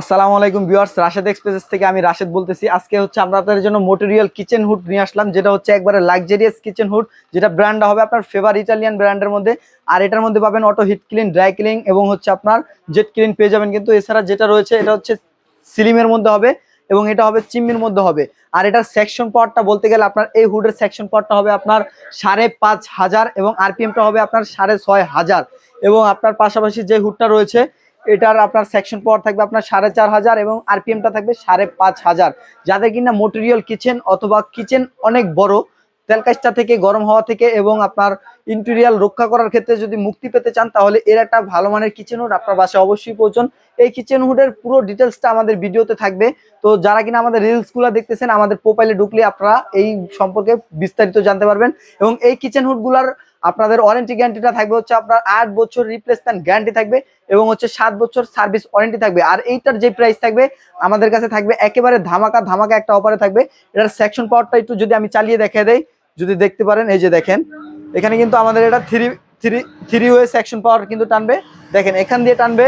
আসসালামু আলাইকুম viewers, Rashed express থেকে আমি রাশেদ বলতেছি। আজকে হচ্ছে আমরা আপনাদের জন্য মটেরিয়াল কিচেন হুড নিয়ে আসলাম, যেটা হচ্ছে একবারে লাক্সারিয়াস কিচেন হুড যেটা ব্র্যান্ড হবে আপনার ফেভার ইটালিয়ান ব্র্যান্ডের মধ্যে। আর এটার মধ্যে পাবেন auto heat clean dry clean এবং হচ্ছে আপনার জেট ক্লিন পেয়ে যাবেন। কিন্তু এছাড়া যেটা রয়েছে, এটা হচ্ছে সিলিমের মধ্যে হবে এবং এটা হবে চিম্মির মধ্যে হবে। আর এটার সেকশন পাওয়ারটা বলতে গেলে আপনার এই হুডের সেকশন পাওয়ারটা হবে আপনার সাড়ে পাঁচ হাজার এবং আরপিএমটা হবে আপনার সাড়ে ছয় হাজার। এবং আপনার পাশাপাশি যে হুডটা রয়েছে এটার আপনার সেকশন পাওয়ার থাকবে আপনার সাড়ে চার হাজার এবং আরপিএমটা থাকবে সাড়ে পাঁচ হাজার। যাদের কিনা মটেরিয়াল কিচেন অথবা কিচেন অনেক বড় তেলকাশটা থেকে, গরম হওয়া থেকে এবং আপনার ইন্টেরিয়াল রক্ষা করার ক্ষেত্রে যদি মুক্তি পেতে চান, তাহলে এর একটা ভালো মানের কিচেন হুড আপনার বাসায় অবশ্যই প্রয়োজন। এই কিচেন হুডের পুরো ডিটেলসটা আমাদের ভিডিওতে থাকবে। তো যারা কিনা আমাদের রিলসগুলো দেখতেছেন, আমাদের প্রোফাইলে ঢুকলে আপনারা এই সম্পর্কে বিস্তারিত জানতে পারবেন। এবং এই কিচেন হুডগুলার আপনাদের ওয়ারেন্টি গ্যারান্টিটা থাকবে হচ্ছে আপনার আট বছর রিপ্লেসমেন্ট গ্যারান্টি থাকবে এবং হচ্ছে সাত বছর সার্ভিস ওয়ারেন্টি থাকবে। আর এইটার যে প্রাইস থাকবে, আমাদের কাছে থাকবে একেবারে ধামাকা ধামাকা একটা অফারে থাকবে। এটার সেকশন পাওয়ারটা একটু যদি আমি চালিয়ে দেখে দেই, যদি দেখতে পারেন, এই যে দেখেন, এখানে কিন্তু আমাদের এটা three three three way suction power কিন্তু টানবে। দেখেন, এখান দিয়ে টানবে,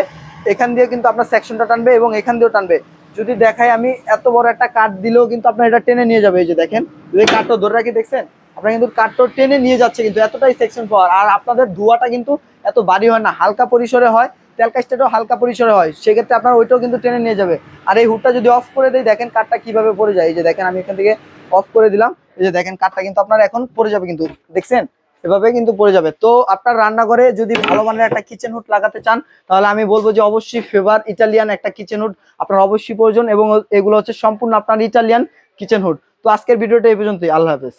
এখান দিয়ে কিন্তু আপনার সেকশনটা টানবে এবং এখান দিয়েও টানবে। যদি দেখাই আমি, এত বড় একটা কাঠ দিলেও কিন্তু আপনার এটা টেনে নিয়ে যাবে। এই যে দেখেন যদি কাঠটা ধরে রাখি, দেখছেন? আপনার কিন্তু কাঠটা টেনে নিয়ে যাচ্ছে কিন্তু এতটাই সেকশন পাওয়ার আর আপনাদের ধোয়াটা কিন্তু এত ভারী হয় না, হালকা পরিসরে হয় তেল কাজটাও হালকা পরিসরে হয়, সেক্ষেত্রে আপনার ওইটাও কিন্তু টেনে নিয়ে যাবে। আর এই হুডটা যদি অফ করে দেয় দেখেন কাঠটা কীভাবে পড়ে যায়। এই যে দেখেন, আমি এখান থেকে অফ করে দিলাম। এই যে দেখেন, কাঠটা কিন্তু আপনার এখন পড়ে যাবে কিন্তু, দেখছেন? এভাবে কিন্তু পড়ে যাবে। তো আপনার রান্নাঘরে যদি ভালো মানের একটা কিচেন হুড লাগাতে চান, তাহলে আমি বলব যে অবশ্যই ফেভার ইটালিয়ান একটা কিচেন হুড আপনার অবশ্যই প্রয়োজন এবং এগুলো হচ্ছে সম্পূর্ণ আপনার ইটালিয়ান কিচেন হুড তো আজকের ভিডিওটা এই পর্যন্তই। আল্লাহ হাফেজ।